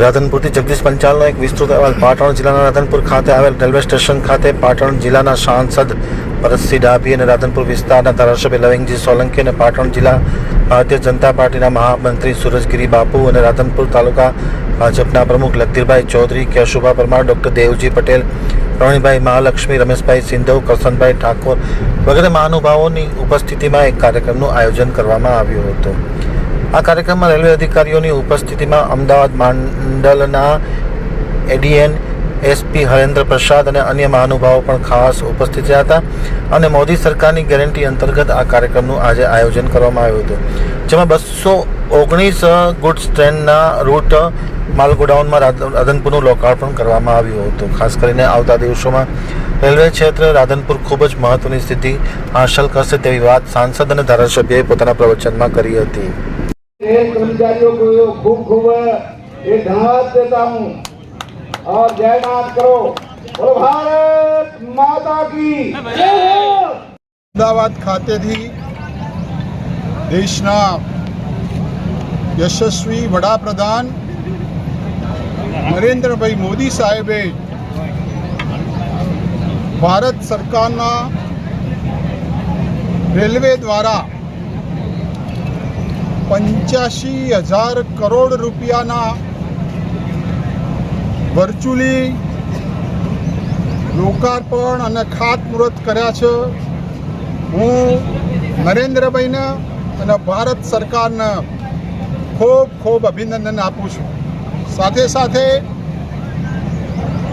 રાધનપુરથી જગદીશ પંચાલનો એક વિસ્તૃત અહેવાલ. પાટણ જિલ્લાના રાધનપુર ખાતે આવેલ રેલવે સ્ટેશન ખાતે પાટણ જિલ્લાના સાંસદ ભરતસિંહ ડાભી અને રાધનપુર વિસ્તારના ધારાસભ્ય લવિંગજી સોલંકી અને પાટણ જિલ્લા ભારતીય જનતા પાર્ટીના મહામંત્રી સુરજગીરી બાપુ અને રાધનપુર તાલુકા ભાજપના પ્રમુખ લકધીરભાઈ ચૌધરી, કેશુભા પરમાર, ડૉક્ટર દેવજી પટેલ, પ્રવીણભાઈ મહાલક્ષ્મી, રમેશભાઈ સિંધવ, કરસનભાઈ ઠાકોર વગેરે મહાનુભાવોની ઉપસ્થિતિમાં એક કાર્યક્રમનું આયોજન કરવામાં આવ્યું હતું. આ કાર્યક્રમમાં રેલવે અધિકારીઓની ઉપસ્થિતિમાં અમદાવાદ મંડળના એડીએન એસપી હરેન્દ્ર પ્રસાદ અને અન્ય મહાનુભાવો પણ ખાસ ઉપસ્થિત રહ્યા હતા અને મોદી સરકારની ગેરંટી અંતર્ગત આ કાર્યક્રમનું આજે આયોજન કરવામાં આવ્યું હતું. જેમાં બસો ઓગણીસ ગુડ્સ ટ્રેનના રૂટ માલગોડાઉનમાં રાધ- રાધનપુરનું લોકાર્પણ કરવામાં આવ્યું હતું. ખાસ કરીને આવતા દિવસોમાં રેલવે ક્ષેત્રે રાધનપુર ખૂબ જ મહત્વની સ્થિતિ હાંસલ કરશે તેવી વાત સાંસદ અને ધારાસભ્યએ પોતાના પ્રવચનમાં કરી હતી. रेल कर्मचारियों को खूब खूब ये धन्यवाद देता हूँ और जयनाथ करो बोलो भारत माता की जय हो અમદાવાદ ખાતેથી દેશના યશસ્વી વડાપ્રધાન નરેન્દ્રભાઈ મોદી સાહેબે ભારત સરકારના રેલવે દ્વારા પંચ્યાસી હજાર કરોડ રૂપિયાના વર્ચ્યુઅલી લોકાર્પણ અને ખાતમુહૂર્ત કર્યા છે. હું નરેન્દ્રભાઈને અને ભારત સરકારને ખૂબ ખૂબ અભિનંદન આપું છું. સાથે સાથે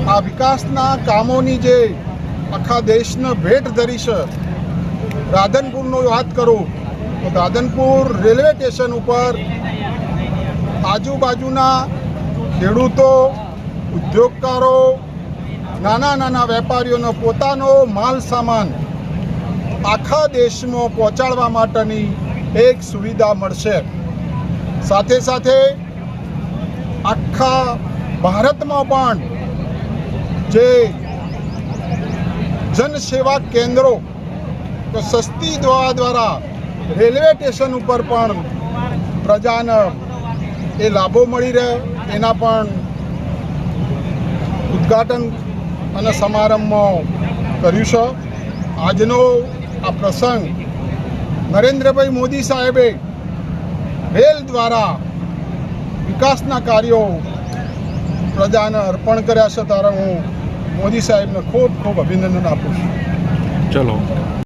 આ વિકાસના કામોની જે આખા દેશને ભેટ ધરી છે, રાધનપુરનો વાત કરું રાધનપુર રેલવે સ્ટેશન ઉપર આજુબાજુના ખેડૂતો, ઉદ્યોગકારો, નાના નાના વેપારીઓનો પોતાનો માલ સામાન આખા દેશમાં પહોંચાડવા માટેની એક સુવિધા મળશે. સાથે સાથે આખા ભારતમાં પણ જે જનસેવા કેન્દ્રો, તો સસ્તી દવા દ્વારા રેલવે સ્ટેશન ઉપર પણ પ્રજાને એ લાભો મળી રહે, એના પણ ઉદ્ઘાટન અને સમારંભમાં કર્યું છે. આજનો આ પ્રસંગ નરેન્દ્રભાઈ મોદી સાહેબે રેલ દ્વારા વિકાસના કાર્યો પ્રજાને અર્પણ કર્યા છે. ત્યારે હું મોદી સાહેબને ખૂબ ખૂબ અભિનંદન આપું છું. ચલો.